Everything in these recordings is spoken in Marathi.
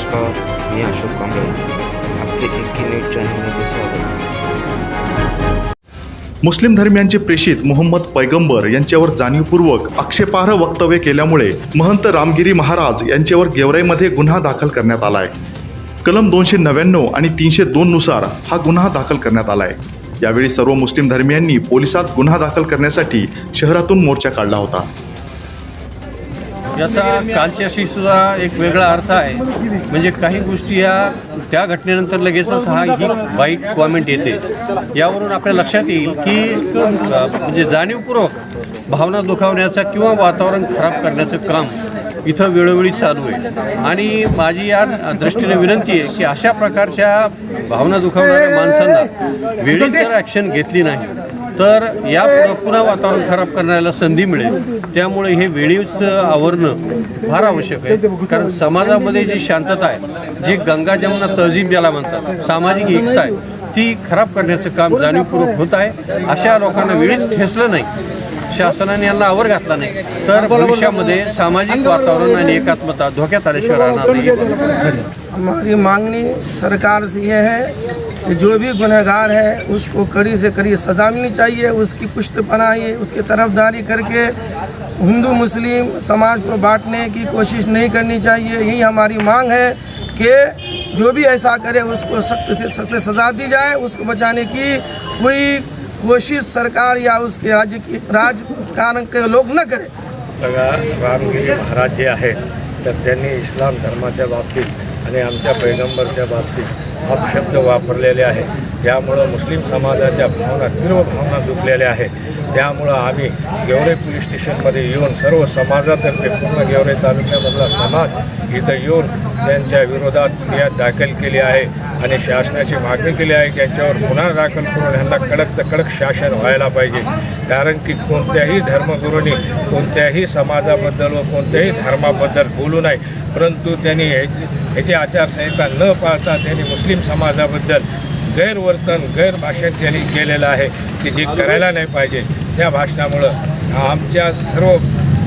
नमस्कार मी अशोक कांबळे. आपले एकी न्यूज चॅनलमध्ये स्वागत. मुस्लिम धर्मियांचे प्रेषित मोहम्मद पैगंबर यांच्यावर जाणीवपूर्वक आक्षेपार्ह वक्तव्य केल्यामुळे महंत रामगिरी महाराज यांच्यावर गेवराईमध्ये गुन्हा दाखल करण्यात आलाय. कलम दोनशे नव्याण्णव आणि तीनशे दोन नुसार हा गुन्हा दाखल करण्यात आलाय. यावेळी सर्व मुस्लिम धर्मियांनी पोलिसात गुन्हा दाखल करण्यासाठी शहरातून मोर्चा काढला होता. याचा कालच्याशी सुद्धा एक वेगळा अर्थ आहे. म्हणजे काही गोष्टी या त्या घटनेनंतर लगेचच हा ही वाईट कॉमेंट येते. यावरून आपल्या लक्षात येईल की म्हणजे जाणीवपूर्वक भावना दुखावण्याचा किंवा वातावरण खराब करण्याचं काम इथं वेळोवेळी चालू आहे. आणि माझी या दृष्टीने विनंती आहे की अशा प्रकारच्या भावना दुखावणाऱ्या माणसांना वेळी जर ॲक्शन घेतली नाही तर या पुन्हा वातावरण खराब करण्याला संधी मिळेल. त्यामुळे हे वेळीच आवरणं फार आवश्यक आहे. कारण समाजामध्ये जी शांतता आहे जी गंगा जमुना तहजीब ज्याला म्हणतात सामाजिक एकता आहे ती खराब करण्याचं काम जाणीवपूर्वक होत आहे. अशा लोकांना वेळीच ठेसलं नाही. शासनाने यांना आवर घातला नाही. तर भविष्यामध्ये सामाजिक वातावरण आणि एकात्मता धोक्यात आल्याशिवाय राहणार नाही. हमारी मांगनी सरकार से है कि जो भी गुनहगार है, उसको कड़ी से कड़ी सज़ा मिलनी चाहिए, उसकी पुश्त पनाही, उसकी तरफदारी करके हिंदू, मुस्लिम समाज को बांटने की कोशिश नहीं करनी चाहिए। यही हमारी मांग है कि जो भी ऐसा करे, उसको सख्त से सख्त सज़ा दी जाए, उसको बचाने की कोई कोशिश सरकार या उसके राज्य की, राजकारण के लोग न करें। रामगिरी महाराज जे त्यांनी इस्लाम धर्माच्या बाबतीत आणि आमच्या पैगंबरच्या बाबतीत अपशब्द वापरलेले आहे. त्यामुळं मुस्लिम समाजाच्या भावना तीव्र भावना दुखलेल्या आहे त्यामुळं आम्ही गेवरे पोलीस स्टेशनमध्ये येऊन सर्व समाजातर्फे पूर्ण गेवरे तालुक्यामधला समाज इथं येऊन त्यांच्या विरोधात फिर्याद दाखल केली आहे आणि शासनाची मागणी केली आहे की यांच्यावर गुन्हा दाखल करून ह्यांना कडक तर कडक शासन व्हायला पाहिजे. कारण की कोणत्याही धर्मगुरूंनी कोणत्याही समाजाबद्दल व कोणत्याही धर्माबद्दल बोलू नये. परंतु त्यांनी ह्याची ह्याची आचारसंहिता न पाळता त्यांनी मुस्लिम समाजाबद्दल गैरवर्तन गैरभाषण त्यांनी केलेलं आहे की जे करायला नाही पाहिजे त्या भाषणामुळं आमच्या सर्व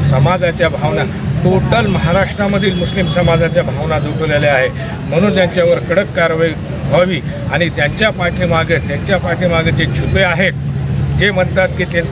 समाजाच्या भावना टोटल महाराष्ट्रामधील मुस्लिम समाजाच्या भावना दुखवलेल्या आहे. म्हणून त्यांच्यावर कडक कारवाई व्हावी आणि त्यांच्या पाठीमागे त्यांच्या पाठीमागे जे छुपे आहेत जे म्हणतात की त्यांचं